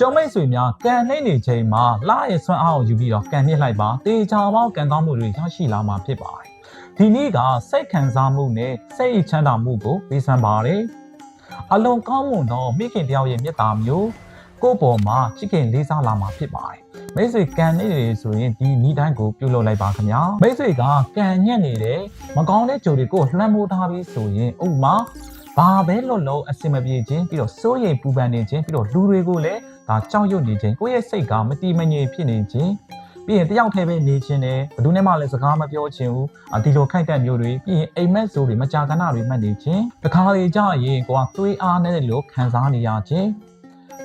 ကျုံမိတ်ဆွေများကန်နှိမ့်နေချိန်မှာလာရဲ့ဆွမ်းအားကိုယူပြီးတော့ကန်မြစ်လိုက်ပါတေချာပေါင်းကန်ကောင်းမှုတွေရရှိလာမှာဖြစ်ပါတယ်ဒီနေ့ကစိတ်ခံစားမှုနဲ့စိတ်ချမ်းသာမှုကိုပေးစမ်းပါတယ်အလုံးကောင်းမွန်သောမိခင်တယောက်ရဲ့မေတ္တာမျိုးကိုယ့်ပေါ်မှာချစ်ခင်လေးစားလာမှာဖြစ်ပါတယ်မိတ်ဆွေကန်နေတယ်ဆိုရင်ဒီဤတိုင်းကိုပြုလုပ်လိုက်ပါခင်ဗျာမိတ်ဆွေကကန်ညက်နေတယ်မကောင်းတဲ့ကြိုတွေကိုလှမ်းမိုးထားပြီးဆိုရင်ဥပမာဘာပဲလို့လို့အစင်မပြေခြင်းပြီးတော့စိုးရိမ်ပူပန်နေခြင်းပြီးတော့လူတွေကိုလည်း ဒါကြောက်ရွံ့နေခြင်းကိုယ့်ရဲ့စိတ်ကမတိမငြိမ်ဖြစ်နေခြင်းပြီးရင်တယောက်တည်းပဲနေခြင်းနဲ့ဘယ်သူနဲ့မှလည်းစကားမပြောခြင်းဘူးအဒီလိုခိုက်တဲ့မျိုးတွေပြီးရင်အိမ်မက်ဆိုးတွေမကြာခဏတွေမှတ်နေခြင်းတခါလေကြာရင်ကိုကသွေးအားနဲ့လို့ခံစားနေရခြင်း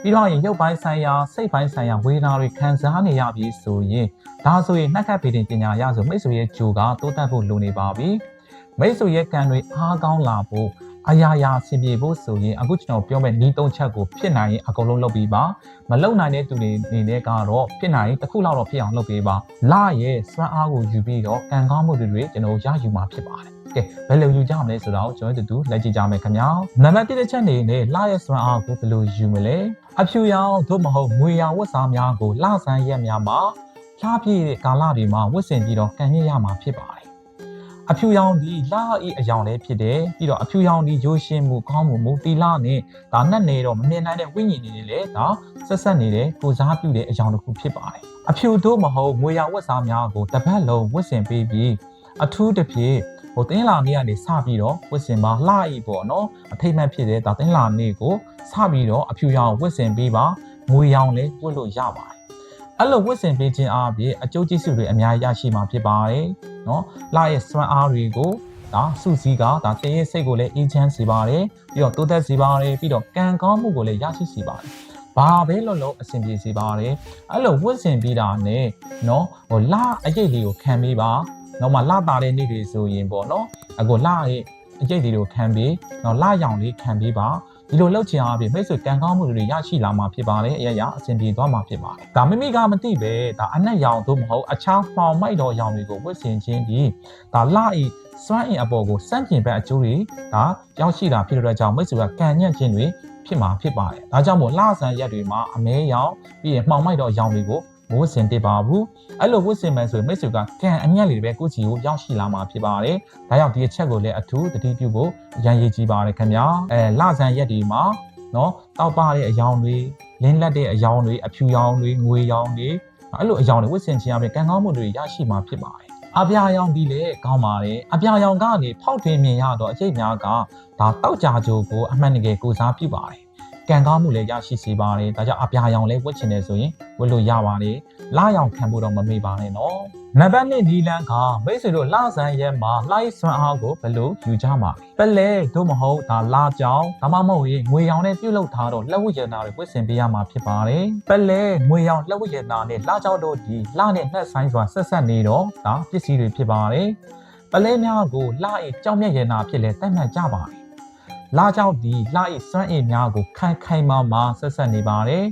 ပြီးတော့ရင်ရုပ်ပိုင်းဆိုင်ရာစိတ်ပိုင်းဆိုင်ရာဝေဒနာတွေခံစားနေရပြီဆိုရင်ဒါဆိုရင်နှက်ခတ်ပေတင်ပညာရဆိုမိတ်ဆွေရဲ့ဂျိုကတိုးတက်ဖို့လိုနေပါပြီမိတ်ဆွေရဲ့ကံတွေအားကောင်းလာဖို့ အရာရာဆင်ပြေဖို့ဆိုရင်အခုကျွန်တော်ပြောမဲ့ဤသုံးချက်ကိုဖြစ်နိုင်ရင်အကုန်လုံးလုပ်ပြီးပါမလုပ်နိုင်တဲ့သူတွေအနေနဲ့ကတော့ဖြစ်နိုင်ရင်တစ်ခုလောက်တော့ဖြစ်အောင်လုပ်ပေးပါလာရဲ့စွမ်းအားကိုယူပြီးတော့ကံကောင်းမှုတွေကျွန်တော်ရယူမှာဖြစ်ပါတယ်ကဲဘယ်လိုယူကြမလဲဆိုတော့ကျွန်တော်တို့လက်ကြည့်ကြမယ်ခင်ဗျာနံပါတ်1တစ်ချက်အနေနဲ့လာရဲ့စွမ်းအားကိုဘယ်လိုယူမလဲအဖြူရောင်သို့မဟုတ်ငွေရောင်ဝတ်စားများကိုလဆန်းရက်များမှာဖြားပြည့်တဲ့ကာလတွေမှာဝတ်ဆင်ပြီးတော့ကံရရမှာဖြစ်ပါတယ် အဖြူရောင်ဒီလာဤအယောင်လေးဖြစ်တယ်ပြီးတော့အဖြူရောင်ဒီရိုးရှင်းမှုကောင်းမှုမူတီလာနဲ့ဒါနဲ့နေတော့မမြင်နိုင်တဲ့ဝိညာဉ်တွေလေဒါဆက်ဆက်နေတဲ့ကိုစားပြုတဲ့အယောင်တစ်ခုဖြစ်ပါတယ်အဖြူတို့မဟုတ်ငွေရောင်ဝတ်စားများကိုတစ်ပတ်လုံးဝတ်ဆင်ပေးပြီးအထူးတစ်ဖြင့်ဟိုတင်းလာနေ့ကနေစပြီးတော့ဝတ်ဆင်ပါလှဤပေါ့နော်အထိတ်မှတ်ဖြစ်တဲ့ဒါတင်းလာနေ့ကိုစပြီးတော့အဖြူရောင်ဝတ်ဆင်ပေးပါငွေရောင်လည်းဝတ်လို့ရပါတယ် အဲ့လိုဝတ်ဆင်ပေးခြင်းအပြင်အကျိုးကျေးဇူးတွေအများကြီးရရှိမှာဖြစ်ပါတယ်နော်လှရဲ့စွမ်းအားတွေကိုဒါစုစည်းကဒါတင်းရဲ့စိတ်ကိုလည်းအေးချမ်းစေပါတယ်ပြီးတော့တိုးတက်စေပါတယ်ပြီးတော့ကံကောင်းမှုကိုလည်းရရှိစေပါတယ်ဘာပဲလို့လို့အဆင်ပြေစေပါတယ်အဲ့လိုဝတ်ဆင်ပြီးတာနဲ့နော်ဟိုလှအရေးလေးကိုခံပေးပါနောက်မှလှတာတဲ့နေ့တွေဆိုရင်ပေါ့နော်အခုလှရဲ့အကျိတ်တွေကိုခံပြီးတော့လှရောင်လေးခံပြီးပါ ဒီလိုလောက်ချင်အားဖြင့်မိတ်ဆွေကံကောင်းမှုတွေရရှိလာမှာဖြစ်ပါတယ်အရာရာအဆင်ပြေသွားမှာဖြစ်ပါတယ်ဒါမိမိကမသိပဲဒါအနက်ရောင်သို့မဟုတ်အခြားမှောင်မိုက်တော်ရောင်တွေကိုဝတ်ဆင်ခြင်းဒီဒါလှဤစွမ်းအင်အပေါ်ကိုစန့်ကျင်ဘက်အကျိုးတွေဒါရောက်ရှိတာဖြစ်တဲ့အတွက်ကြောင့်မိတ်ဆွေကကံညံ့ခြင်းတွေဖြစ်မှာဖြစ်ပါတယ်ဒါကြောင့်မို့လှဆန်ရက်တွေမှာအမဲရောင်ပြီးရင်မှောင်မိုက်တော်ရောင်တွေကို ဝတ်ဆင်တည်ပါဘူးအဲ့လိုဝတ်ဆင်မယ်ဆိုရင်မိတ်ဆွေကကံအညံ့လေးတွေပဲကိုယ့်ချီကိုရောက်ရှိလာမှာဖြစ်ပါတယ်ဒါကြောင့်ဒီအချက်ကိုလည်းအထူးသတိပြုဖို့ရန်ရည်ကြီးပါတယ်ခင်ဗျာအဲလဆန်ရက်တွေမှာနော်တောက်ပတဲ့အယောင်တွေလင်းလက်တဲ့အယောင်တွေအဖြူရောင်တွေငွေရောင်တွေအဲ့လိုအယောင်တွေဝတ်ဆင်ခြင်းအပြင်ကံကောင်းမှုတွေရရှိမှာဖြစ်ပါတယ်အပြာရောင်ဒီလေကောင်းပါတယ်အပြာရောင်ကနေဖောက်ထွင်းမြင်ရတော့အကျိတ်များကဒါတောက်ကြကြိုးကိုအမှန်တကယ်ကိုစားပြုပါတယ် ကံကောင်းမှုလည်းရရှိစေပါတယ်ဒါကြောင့်အပြာရောင်လည်းဝတ်ချင်တယ်ဆိုရင်ဝတ်လို့ရပါတယ်လာရောင်ခံဖို့တော့မမေ့ပါနဲ့နော်နံပါတ်1ဒီလန်ကမိတ်ဆွေတို့လာဆန်းရဲမှာလိုက်စွမ်းအားကိုဘယ်လိုယူကြမှာလဲပလဲတို့မဟုတ်ဒါလာကြောင်ဒါမှမဟုတ်ရင်ငွေရောင်နဲ့ပြုတ်လောက်ထားတော့လက်ဝတ်ရတနာတွေဝတ်ဆင်ပေးရမှာဖြစ်ပါတယ်ပလဲငွေရောင်လက်ဝတ်ရတနာနဲ့လာကြောင်တို့ဒီလာနဲ့နှက်ဆိုင်စွာဆက်ဆက်နေတော့ဒါပစ္စည်းတွေဖြစ်ပါတယ်ပလဲများကိုလာ၏ကြောင်မြက်ရတနာဖြစ်လဲတတ်မှတ်ကြပါတယ် လာကြောင်ဒီလာ၏စွမ်းအင်များကိုခိုင်ခိုင်မာမာဆက်ဆက်နေပါတယ်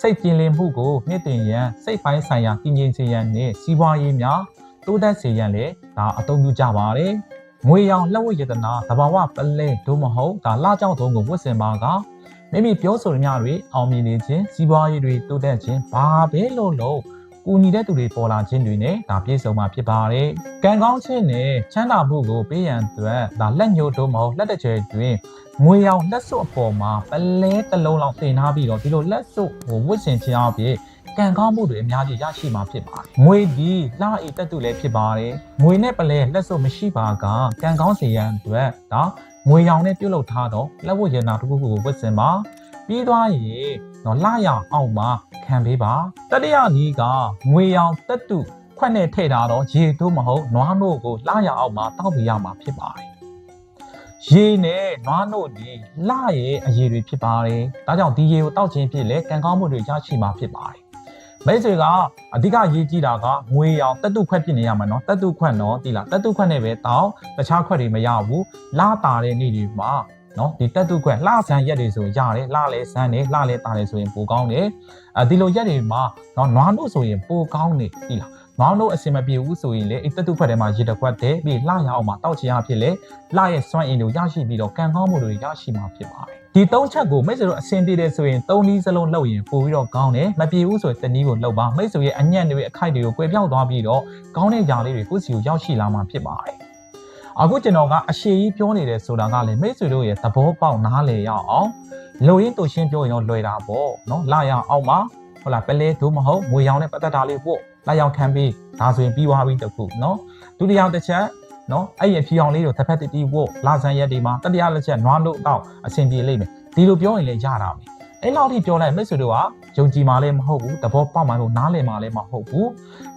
စိတ်ပြင်းလင်းမှုကိုမြင့်တင်ရန်စိတ်ပိုင်းဆိုင်ရာတည်ငြိမ်စေရန်နဲ့စီးပွားရေးများတိုးတက်စေရန်လည်းဒါအသုံးပြုကြပါတယ်။ငွေရောင်လက်ဝတ်ရတနာတဘာဝပလဲဒို့မဟုတ်ဒါလာကြောင့်သုံးကိုဝတ်ဆင်ပါကမိမိပြောဆိုရများတွေအောင်မြင်နေခြင်းစီးပွားရေးတွေတိုးတက်ခြင်းဘာပဲလို့လို့ ကူညီတဲ့သူတွေပေါ်လာခြင်းတွေနဲ့ဒါပြည့်စုံမှာဖြစ်ပါတယ်။ကံကောင်းခြင်းနဲ့ချမ်းသာမှုကိုပေးရန်အတွက်ဒါလက်ညှိုးတို့မဟုတ်လက်တကျဲတွင်ငွေရောင်လက်စွပ်အပေါ်မှာပလဲတစ်လုံးလောက်တင်ထားပြီးတော့ဒီလိုလက်စွပ်ဟိုဝတ်ဆင်ခြင်းအပြင်ကံကောင်းမှုတွေအများကြီးရရှိမှာဖြစ်ပါတယ်။ငွေဒီလာဤတက်တူလည်းဖြစ်ပါတယ်။ငွေနဲ့ပလဲလက်စွပ်မရှိပါကကံကောင်းစေရန်အတွက်ဒါငွေရောင်နဲ့ပြုတ်လုထားတော့လက်ဝတ်ရနာတစ်ခုခုကိုဝတ်ဆင်ပါ ပြီးသွားရင်တော့လာရအောင်အောက်မှာခံပေးပါတတိယနီးကငွေရောင်တက်တူခွက်နဲ့ထည့်ထားတော့ရေတို့မဟုတ်နွားနို့ကိုလာရအောင်မှာတောက်ပြရမှာဖြစ်ပါတယ်ရေနဲ့နွားနို့ဒီလှရဲ့အရေတွေဖြစ်ပါတယ်။ဒါကြောင့်ဒီရေကိုတောက်ခြင်းဖြစ်လေကံကောင်းမှုတွေရရှိမှာဖြစ်ပါတယ်။မိတ်ဆွေကအဓိကရေးကြည့်တာကငွေရောင်တက်တုခွက်ဖြစ်နေရမှာနော်တက်တုခွက်နော်ဒီလားတက်တုခွက်နဲ့ပဲတောက်တခြားခွက်တွေမရဘူး။လာတာတဲ့နေ့တွေမှာ နော်ဒီတက်တုခွက်လှဆန်းရက်တွေဆိုရတယ်လှလဲဆန်းတယ်လှလဲတာတယ်ဆိုရင်ပိုကောင်းတယ်။အဲဒီလိုရက်တွေမှာနော်နွားနို့ဆိုရင်ပိုကောင်းတယ်ဒီလားငေါင်းတို့အစင်မပြေဘူးဆိုရင်လေအဲ့တတုဖက်ထဲမှာရေတစ်ခွက်တည်းပြီးလှရအောင်မှာတောက်ချရဖြစ်လေလှရဲ့စွမ်းအင်တို့ရရှိပြီးတော့ကံကောင်းမှုတွေရရှိမှာဖြစ်ပါတယ်ဒီသုံးချက်ကိုမိတ်ဆွေတို့အစင်ပြေတယ်ဆိုရင်သုံးနည်းစလုံးလှုပ်ရင်ပို့ပြီးတော့ကောင်းတယ်မပြေဘူးဆိုရင်တနည်းကိုလှုပ်ပါမိတ်ဆွေရဲ့အညံ့တွေအခိုက်တွေကိုကွယ်ပြောက်သွားပြီးတော့ကောင်းတဲ့ຢာလေးတွေကိုယ့်စီကိုရောက်ရှိလာမှာဖြစ်ပါတယ် အခုကျွန်တော်ကအရှိကြီးပြောနေတယ်ဆိုတာကလည်းမိတ်ဆွေတို့ရဲ့သဘောပေါက်နားလည်ရအောင်လုံရင်းတူရှင်းပြောရင်တော့လွယ်တာပေါ့နော်လာရအောင်ပါဟုတ်လားပလဲသို့မဟုတ်ငွေရောင်နဲ့ပတ်သက်တာလေးပို့လာရောက်ခံပြီးဒါဆိုရင်ပြီးသွားပြီတခုနော်ဒုတိယတစ်ချက်နော်အဲ့ရဖြီအောင်လေးကိုတစ်ဖက်တစ်တီးပို့လာဆန်ရက်ဒီမှာတတိယတစ်ချက်နွားလို့တော့အဆင်ပြေလိမ့်မယ်ဒီလိုပြောရင်လည်းရတာပဲအဲ့လောက်ထိပြောလိုက်မိတ်ဆွေတို့ကယုံကြည်မှလည်းမဟုတ်ဘူးသဘောပေါက်မှလို့နားလည်မှလည်းမဟုတ်ဘူး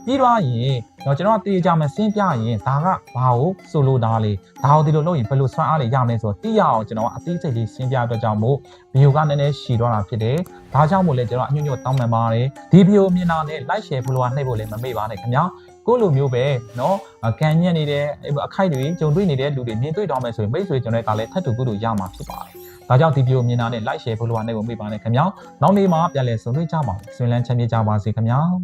ပြီးတော့ရင်တော့ကျွန်တော်တေးကြမယ်စင်းပြရင်ဒါကဘာကိုဆိုလိုတာလေဒါကိုဒီလိုလုပ်ရင်ဘယ်လိုဆွမ်းအားတွေရမလဲဆိုတော့သိရအောင်ကျွန်တော်ကအသေးစိတ်လေးရှင်းပြအတွက်ကြောင့်မို့ဗီဒီယိုကနည်းနည်းရှည်သွားတာဖြစ်တယ်ဒါကြောင့်မို့လဲကျွန်တော်အညွန့်ညွတ်တောင်းပန်ပါတယ်ဒီဗီဒီယိုမြင်တာနဲ့ like share follow နှိပ်ဖို့လည်းမမေ့ပါနဲ့ခင်ဗျာကိုလိုမျိုးပဲเนาะကန်ညက်နေတဲ့အခိုက်တွေကြုံတွေ့နေတဲ့လူတွေမြင်တွေ့တော့မယ်ဆိုရင်မိတ်ဆွေကျွန်တော်ကလည်းထပ်တူကုတူရမှာဖြစ်ပါတယ်ဒါကြောင့်ဒီဗီဒီယိုမြင်တာနဲ့ like share follow နှိပ်ဖို့မေ့ပါနဲ့ခင်ဗျာနောက်နေ့မှာပြန်လည်ဆုံတွေ့ကြပါမယ်ဆွေးလန်းချမ်းမြေ့ကြပါစေခင်ဗျာ